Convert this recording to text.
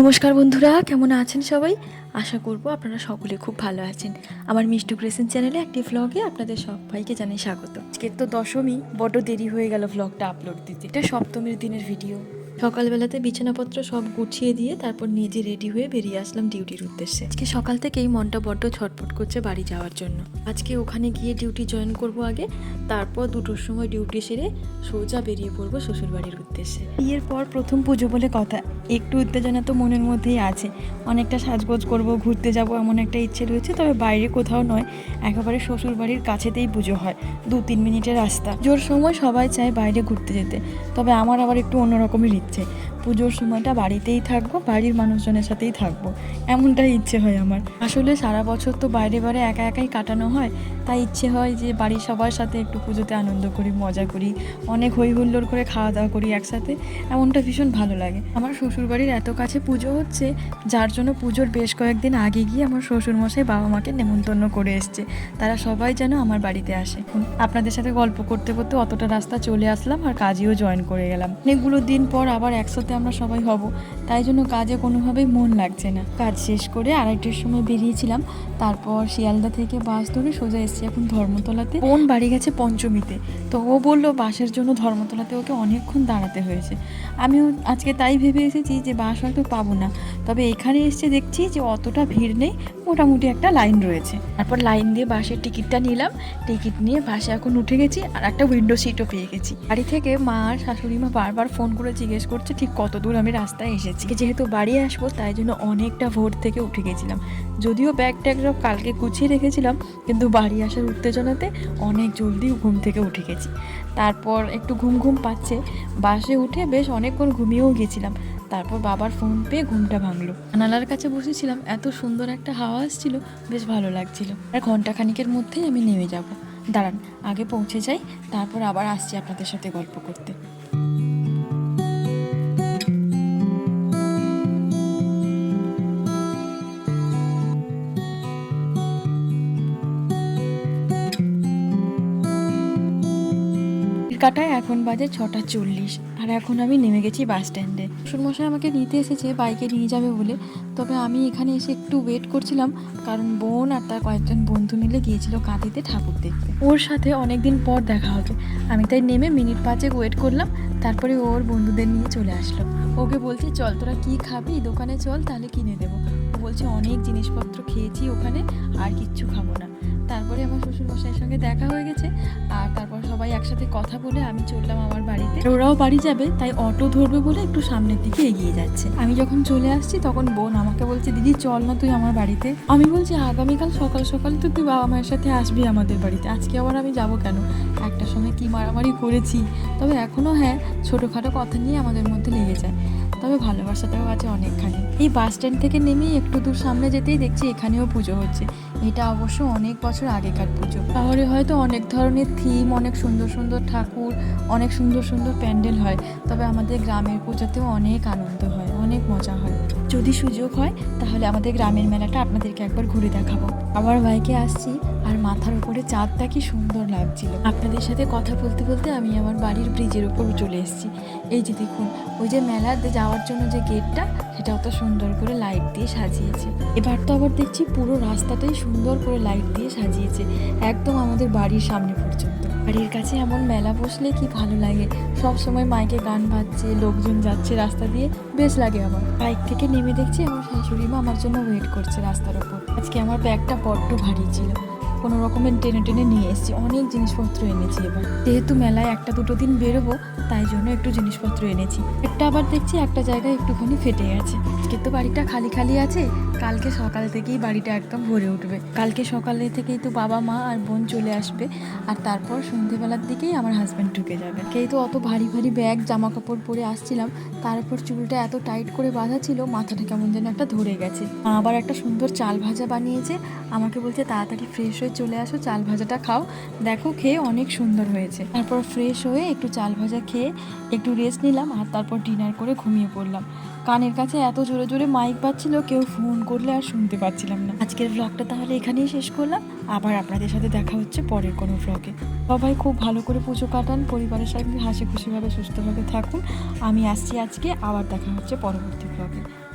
নমস্কার বন্ধুরা, কেমন আছেন সবাই? আশা করব আপনারা সকলে খুব ভালো আছেন। আমার মিষ্টু ক্রেসেন চ্যানেলে একটি ভ্লগে আপনাদের সবাইকে জানাই স্বাগত। আজকের তো দশমী, বড্ড দেরি হয়ে গেল ভ্লগটা আপলোড দিতে। এটা সপ্তমীর দিনের ভিডিও সকালবেলাতে বিছানাপত্র সব গুছিয়ে দিয়ে তারপর নিজে রেডি হয়ে বেরিয়ে আসলাম ডিউটির উদ্দেশ্যে। আজকে সকাল থেকেই মনটা বড্ড ছটফট করছে বাড়ি যাওয়ার জন্য। আজকে ওখানে গিয়ে ডিউটি জয়েন করব আগে, তারপর দুটোর সময় ডিউটি সেরে সোজা বেরিয়ে পড়ব শ্বশুর বাড়ির উদ্দেশ্যে। বিয়ের পর প্রথম পুজো বলে কথা, একটু উত্তেজনা তো মনের মধ্যেই আছে। অনেকটা সাজগোজ করব, ঘুরতে যাব এমন একটা ইচ্ছে রয়েছে, তবে বাইরে কোথাও নয়, একেবারে শ্বশুর বাড়ির কাছেতেই পুজো হয় দু তিন মিনিটের রাস্তা। জোর সময় সবাই চায় বাইরে ঘুরতে যেতে, তবে আমার আবার একটু অন্যরকমের ইচ্ছে পুজোর সময়টা বাড়িতেই থাকব, বাড়ির মানুষজনের সাথেই থাকব। এমনটাই ইচ্ছে হয় আমার। আসলে সারা বছর তো বাইরে বাইরে একা একাই কাটানো হয়, তাই ইচ্ছে হয় যে বাড়ির সবার সাথে একটু পুজোতে আনন্দ করি, মজা করি, অনেক হই হুল্লোড় করে খাওয়া দাওয়া করি একসাথে, এমনটা ভীষণ ভালো লাগে। আমার শ্বশুরবাড়ির এত কাছে পুজো হচ্ছে, যার জন্য পুজোর বেশ কয়েকদিন আগে গিয়ে আমার শ্বশুরমশাই বাবা মাকে নেমন্তন্ন করে এসছে, তারা সবাই যেন আমার বাড়িতে আসে। আপনাদের সাথে গল্প করতে করতে অতটা রাস্তা চলে আসলাম আর কাজেও জয়েন করে গেলাম। অনেকগুলো দিন পর আবার একসাথে আমরা সবাই হব। তাই জন্য কাজে কোনোভাবেই মন লাগছে না। কাজ শেষ করে আড়াইটের সময় বেরিয়েছিলাম। তারপর শিয়ালদা থেকে বাস ধরে সোজা এসেছি এখন ধর্মতলাতে। বোন বাড়ি গেছে পঞ্চমীতে। তো ও বলল, বাসের জন্য ধর্মতলাতে ওকে অনেকক্ষণ দাঁড়াতে হয়েছে। আমিও আজকে তাই ভেবে এসেছি যে বাস হয়তো পাবো না। তবে এখানে এসে দেখছি যে অতটা ভিড় নেই, মোটামুটি একটা লাইন রয়েছে। তারপর লাইন দিয়ে বাসের টিকিটটা নিলাম। টিকিট নিয়ে বাসে এখন উঠে গেছি আর একটা উইন্ডো সিটও পেয়ে গেছি। বাড়ি থেকে মা আর শাশুড়ি মা বারবার ফোন করে জিজ্ঞেস করছে, ঠিক কত দূর আমি রাস্তায় এসেছি। যেহেতু বাড়ি আসব, তাই জন্য অনেকটা ভোর থেকে উঠে গেছিলাম। যদিও ব্যাগ ট্যাগ সব কালকে গুছিয়ে রেখেছিলাম, কিন্তু বাড়ি আসার উত্তেজনাতে অনেক জলদি ঘুম থেকে উঠে গেছি। তারপর একটু ঘুম ঘুম পাচ্ছে। বাসে উঠে বেশ অনেকক্ষণ ঘুমিয়েও গেছিলাম। তারপর বাবার ফোন পেয়ে ঘুমটা ভাঙলো। জানালার কাছে বসেছিলাম, এত সুন্দর একটা হাওয়া আসছিল বেশ ভালো লাগছিল। আর ঘণ্টা খানিকের মধ্যেই আমি নেমে যাব। দাঁড়ান, আগে পৌঁছে যাই, তারপর আবার আসছি আপনাদের সাথে গল্প করতে। কাটায় এখন বাজে ছটা চল্লিশ। আর এখন আমি নেমে গেছি বাস স্ট্যান্ডে। শ্বশুরমশাই আমাকে নিতে এসেছে, বাইকে নিয়ে যাবে বলে। তবে আমি এখানে এসে একটু ওয়েট করছিলাম, কারণ বোন আর তার কয়েকজন বন্ধু মিলে গিয়েছিল কাঁদিতে, ঠাকুর দেখতে। ওর সাথে অনেকদিন পর দেখা হবে আমি তাই নেমে মিনিট পাঁচেক ওয়েট করলাম, তারপরে ওর বন্ধুদের নিয়ে চলে আসলো। ওকে বলছি, চল, তোরা কী খাবি? দোকানে চল, তাহলে কিনে দেবো। ও বলছে, অনেক জিনিসপত্র খেয়েছি ওখানে, আর কিচ্ছু খাব না। তারপরে আমার শ্বশুর মশাইয়ের সঙ্গে দেখা হয়ে গেছে, আর তারপর সবাই একসাথে কথা বলে আমি চললাম আমার বাড়িতে। ওরাও বাড়ি যাবে, তাই অটো ধরবে বলে একটু সামনের দিকে এগিয়ে যাচ্ছে। আমি যখন চলে আসছি, তখন বোন আমাকে বলছে, দিদি, চল না তুই আমার বাড়িতে। আমি বলছি, আগামীকাল সকাল সকাল তো তুই বাবা মায়ের সাথে আসবি আমাদের বাড়িতে। আজকে আবার আমি যাব কেন? একটা সময় কি মারামারি করেছি? তবে এখনও হ্যাঁ ছোটোখাটো কথা নিয়ে আমাদের মধ্যে লেগে যায়। তবে ভালোবাসাটাও আছে অনেকখানি। এই বাস স্ট্যান্ড থেকে নেমেই একটু দূর সামনে যেতেই দেখছি এখানেও পুজো হচ্ছে। এটা অবশ্য অনেক বছর আগেকার পুজো। শহরে হয়তো অনেক ধরনের থিম অনেক সুন্দর সুন্দর ঠাকুর, অনেক সুন্দর সুন্দর প্যান্ডেল হয়। তবে আমাদের গ্রামের পুজোতেও অনেক আনন্দ হয়, অনেক মজা হয়। যদি সুযোগ হয়, তাহলে আমাদের গ্রামের মেলাটা আপনাদেরকে একবার ঘুরে দেখাবো। আবার বাইকে আসছি, আর মাথার উপরে চাঁদটা কি সুন্দর লাগছিল। আপনাদের সাথে কথা বলতে বলতে আমি আমার বাড়ির ব্রিজের উপর চলে এসেছি। এই যে দেখুন, ওই যে মেলাতে যাওয়ার জন্য যে গেটটা সেটাও তো সুন্দর করে লাইট দিয়ে সাজিয়েছে। এবার তো আবার দেখছি পুরো রাস্তাটাই সুন্দর করে লাইট দিয়ে সাজিয়েছে, একদম আমাদের বাড়ির সামনে পর্যন্ত। বাড়ির কাছে এমন মেলা বসলে কি ভালো লাগে? সব সময় মাইকে গান বাজছে, লোকজন যাচ্ছে রাস্তা দিয়ে, বেশ লাগে আমার। বাইক থেকে নেমে দেখছি আমার শাশুড়ি মা আমার জন্য ওয়েট করছে রাস্তার ওপর। আজকে আমার ব্যাগটা বড্ড ভারী ছিল। কোনো রকমের টেনে টেনে নিয়ে এসেছি, অনেক জিনিসপত্র এনেছি এবার। যেহেতু মেলায় একটা দুটো দিন বেরোবো তাই জন্য একটু জিনিসপত্র এনেছি। একটা আবার দেখছি, একটা জায়গায় একটুখানি ফেটে গেছে। তো বাড়িটা খালি খালি আছে, কালকে সকাল থেকেই বাড়িটা একদম ভরে উঠবে। কালকে সকালে থেকেই তো বাবা, মা আর বোন চলে আসবে, আর তারপর সন্ধেবেলার দিকেই আমার হাজব্যান্ড ঢুকে যাবে। কেই তো অত ভারী ভারী ব্যাগ জামা কাপড় পরে আসছিলাম তারপর চুলটা এত টাইট করে বাঁধা ছিল, মাথাটা কেমন যেন একটা ধরে গেছে। আবার একটা সুন্দর চাল ভাজা বানিয়েছে, আমাকে বলছে, তাড়াতাড়ি ফ্রেশ হয়ে চলে আসো, চাল ভাজাটা খাও। দেখো, খেয়ে অনেক সুন্দর হয়েছে। তারপর ফ্রেশ হয়ে একটু চাল ভাজা খেয়ে একটু রেস্ট নিলাম আর তারপর ডিনার করে ঘুমিয়ে পড়লাম। কানের কাছে এত জোরে জোরে মাইক পাচ্ছিল কেউ ফোন করলে আর শুনতে পাচ্ছিলাম না। আজকের ব্লগটা তাহলে এখানেই শেষ করলাম। আবার আপনাদের সাথে দেখা হচ্ছে পরের কোনো ব্লগে সবাই খুব ভালো করে পুজো কাটান, পরিবারের সাথে হাসি খুশিভাবে সুস্থভাবে থাকুন। আমি আসছি আজকে, আবার দেখা হচ্ছে পরবর্তী ব্লগে